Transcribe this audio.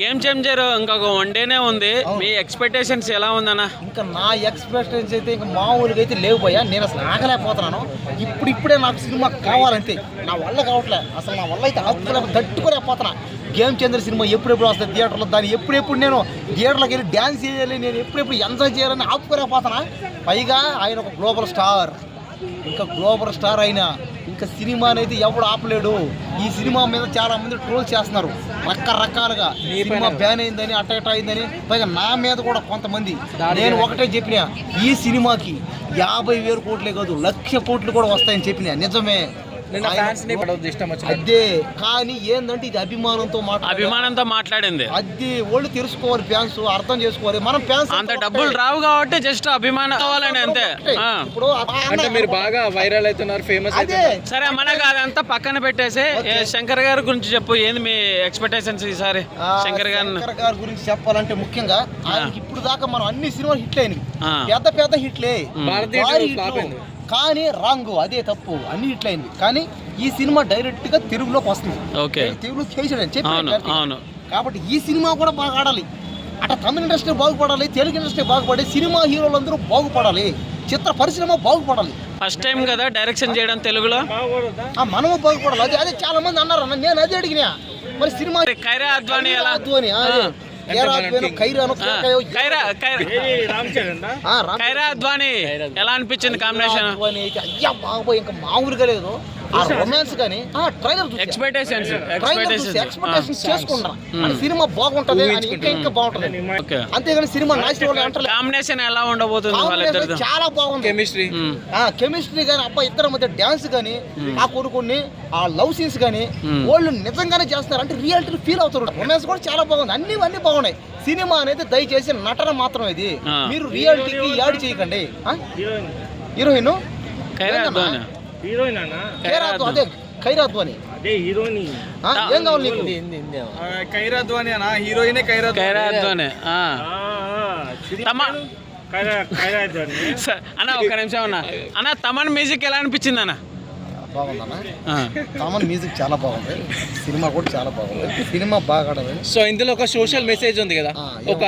Game changer ఇంకొక one డేనే ఉంది. మీ ఎక్స్పెక్టేషన్స్ ఎలా ఉందన్న? ఇంకా నా ఎక్స్పెక్టెన్స్ అయితే ఇంకా మామూలుగా అయితే లేవు పోయా నేను అసలు ఆగలేకపోతున్నాను. ఇప్పుడు ఇప్పుడే నాకు సినిమా కావాలంతే. నా వల్ల కావట్లే. అసలు నా వల్ల అయితే ఆపుకోలేక తట్టుకోలేకపోతున్నా. గేమ్ చంద్ర సినిమా ఎప్పుడెప్పుడు వస్తుంది? థియేటర్లో దాన్ని ఎప్పుడెప్పుడు నేను థియేటర్లోకి వెళ్ళి డ్యాన్స్ చేయాలి నేను ఎప్పుడెప్పుడు ఎంజాయ్ చేయాలని ఆపుకోలేకపోతున్నా. పైగా ఆయన ఒక గ్లోబల్ స్టార్ ఇంకా గ్లోబల్ స్టార్ అయినా ఇంకా సినిమాని అయితే ఎవడు ఆపలేడు. ఈ సినిమా మీద చాలా మంది ట్రోల్ చేస్తున్నారు. రకరకాలుగా సినిమా బ్యాన్ అయిందని అట్ట అయిందని పైగా నా మీద కూడా కొంతమంది. నేను ఒకటే చెప్పిన ఈ సినిమాకి యాభై వేలు కోట్లే కాదు లక్ష కోట్లు కూడా వస్తాయని చెప్పిన. నిజమే. అదే కానీ ఏందంటే ఇది అభిమానంతో అభిమానంతో మాట్లాడింది. అది ఒళ్ళు తెలుసుకోవాలి ఫ్యాన్స్ అర్థం చేసుకోవాలి. మనం ఫ్యాన్స్ అంత డబ్బులు రావు కాబట్టి జస్ట్ అభిమానం కావాలని అంతే. ఇప్పుడు అంటే మీరు బాగా వైరల్ అవుతున్నారు ఫేమస్ అదే. సరే మనకు అదంతా పక్కన పెట్టేసి శంకర్ గారి గురించి చెప్పు ఏంది మీ ఎక్స్పెక్టేషన్స్ ఈసారి? శంకర్ శంకర్ గారి గురించి చెప్పాలంటే ముఖ్యంగా ఆయనకి ఇప్పుడు దాకా మనం అన్ని సినిమాలు హిట్లు అయినవి. పెద్ద పెద్ద హిట్లే. భారతీయ కానీ రాంగ్ అదే తప్పు అన్ని హిట్లు అయింది. కానీ ఈ సినిమా డైరెక్ట్గా తెలుగులోకి వస్తుంది. ఓకే. తెలుగులో చేసాడు చెప్పి అవును అవును. కాబట్టి ఈ సినిమా కూడా బాగా ఆడాలి. అట్లా తమిళ ఇండస్ట్రీ బాగుపడాలి తెలుగు ఇండస్ట్రీ బాగుపడాలి సినిమా హీరోలందరూ బాగుపడాలి చిత్ర పరిశ్రమ బాగుపడాలి. ఫస్ట్ టైం కదా డైరెక్షన్ చేయడం తెలుగులో? ఆ మనము బాగుపడాలి. అదే అదే చాలా మంది అన్నారు అన్న నేను అదే అడిగినా. మరి సినిమా అద్వానీ అద్వాని. కేరా అద్వాని, ఎలా అనిపించింది కాంబినేషన్ అయ్యా బాబోయ్ ఇంకా మామూలుగా లేదు. ఆ రొమాన్స్ కానీ ఆ ట్రైలర్ చూసా. ఎక్స్పెక్టేషన్స్ ఎక్స్పెక్టేషన్స్ ఎక్స్పెక్టేషన్స్ చేసుకుంటారా మన సినిమా బాగుంటది అని ఇంకా ఇంకా బాగుంటది ఓకే. అంతేగాని సినిమా నాశనం వాళ్ళు అంటారు కాంబినేషన్ ఎలా ఉండబోతుంది వాళ్ళిద్దరితో చాలా బాగుంది. కెమిస్ట్రీ ఆ కెమిస్ట్రీ కానీ అబ్బాయి ఇద్దరి మధ్య డాన్స్ కానీ ఆ కొన్ని కొన్ని ఆ లవ్ సీన్స్ కానీ Hmm. వాళ్ళు నిజంగానే చేస్తారు అంటే రియాలిటీ ఫీల్ అవుతారు. రొమాన్స్ కూడా చాలా బాగుంది. అన్ని అన్ని బాగున్నాయి. సినిమా అనేది దయచేసి నటన మాత్రం ఇది. మీరు రియాలిటీకి యాడ్ చేయకండి? హీరోయిన్? హీరోయిన్ ఖైరాత్ అదే ఖైరాత్ అని అదే హీరోయిన్ ఆ? ఏం కావాలి నీకు? ఖైరాత్ అని అన్న హీరోయినే ఖైరాత్ ఖైరా అద్వానీ ఆ. తమ. స- అన్న ఒక్క నిమిషం అన్న. అన్న తమన్ మ్యూజిక్ ఎలా అనిపించింది అన్న. కామన్ మ్యూజిక్ చాలా బాగుంది. సినిమా కూడా చాలా బాగుంది. సినిమా బాగా ఆడాలి సో ఇందులో ఒక సోషల్ మెసేజ్ ఉంది కదా. ఒక